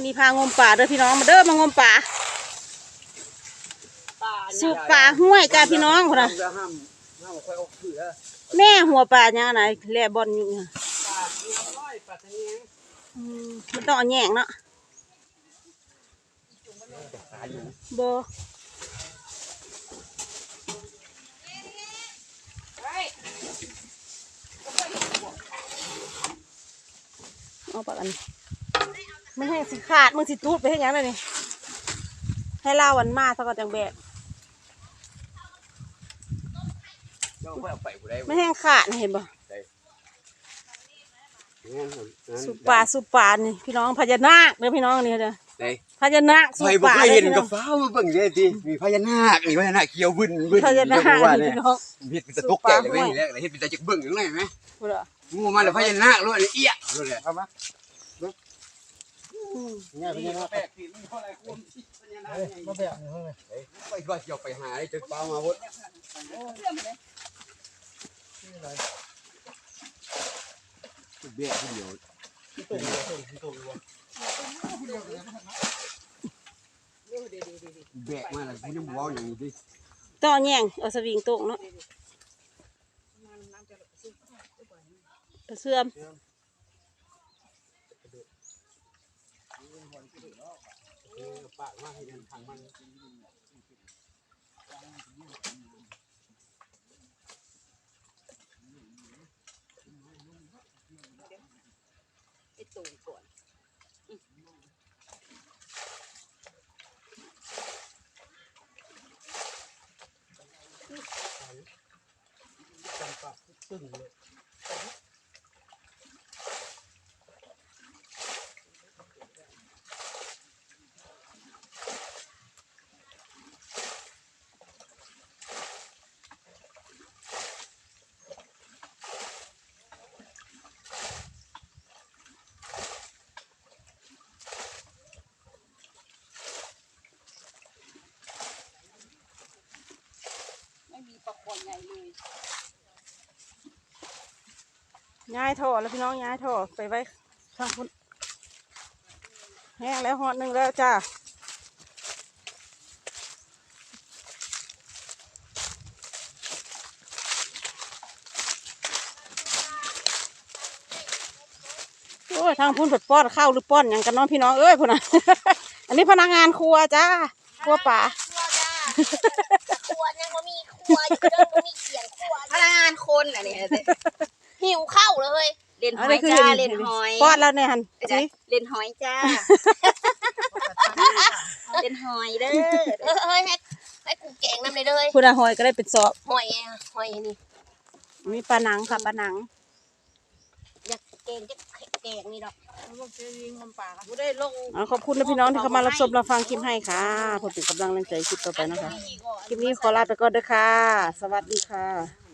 มื่อนี้พางมป่าเด้อพี่น้องมาเด้อมางมป่าสูบป่าห้วยจ้าพี่น้องพุ่นน่ะห้ามห้ามค่อยเอาคือเด้อแม่หัวป่าเนี่ยไหนแลบอลอยู่เนี่ยปลาที่น้อยปลาทะเนียงอืมมันต้องเอาแยงเนาะตายอยู่บ่เอาปากอันนี้ มันแห้งสิขาด มึงสิตูดไปให้ยังไงนี่ ให้เล่าวันมาซะก่อนจังแบกเจ้าค่อยเอาไปกูได้มันแห้งขาดนะเห็นบ่งั้นสุปลาสุปลานี่พี่น้องพญานาคเด้อพี่น้องนี่เด้อได้ พญานาคสุไปปบ่ลาเคยด้อเห็นพี่กัน้บองฟ้าเบิ่งเลยสิมีพญานาคอีกพญานาคเขียวบึ้นบึ้นพญานาคว่านี่เนี่ยพี่น้องเฮ็ดเป็นตะตกใจเลยเว้ยแล้วเฮ็ดเป็นตะจักเบิ่งจังได๋มั้ยพูดเหรองูมาแล้วพญานาครู้อันนี้เอี้ยรู้เลยเอามาอืม ง่ายไปยังไงแปลกสิมันเพราะอะไรคุณพญานาคมาแบบนี้เท่าไหร่ไปก็เกี่ยวไปหาไอ้จักปลามาหมดเบี้ยผู้เดียวแบกมาแล้วคุณยังบ่เว้าหยังอยู่ดิต้องเอแยงเอาสวิงตรงเนาะกระ เสื่อมปากมาให้เดินทางมันย้ายท่อแล้วพี่น้องย้ายท่อไปไว้ข้างคุณแห้งแล้วหอดหนึ่งแล้วจ้าโอ้ยทางพุ่นเปิดป้อนข้าวหรือป้อนอย่างกันเน้องพี่น้องเอ้ยพุ่นน่ะอันนี้พนักงานครัวจ้าครัวป่าครัวยังบ่มีครัวอยู่เด้อบ่มีเขียนครัวพนักงานคนอันนี้ หิวข้าวเลย เล่น หอัอนนี้ยคือจ้าเล่นหอยป้อนแล้วเนี่ยฮันจ้ะนี่เล่นหอยจ้าเล่นหอยเด้อเอ้ยเอ้ยให้ให้กูแกงน้ำเลยเด้อคุณอาหอยก็ได้เป็นสอบหอยอะหอยนี่มีปลาหนังค่ะปลาหนังอยากแกงจะแกงนี่ดอกกูได้ลงขอบคุณนะพี่น้องที่เข้ามารับชมรับฟังคลิปให้ค่ะผมเป็นกำลังแรงใจคลิปต่อไปนะคะ คลิปนี้ขอลาไปก่อนเด้อค่ะ สวัสดีค่ะ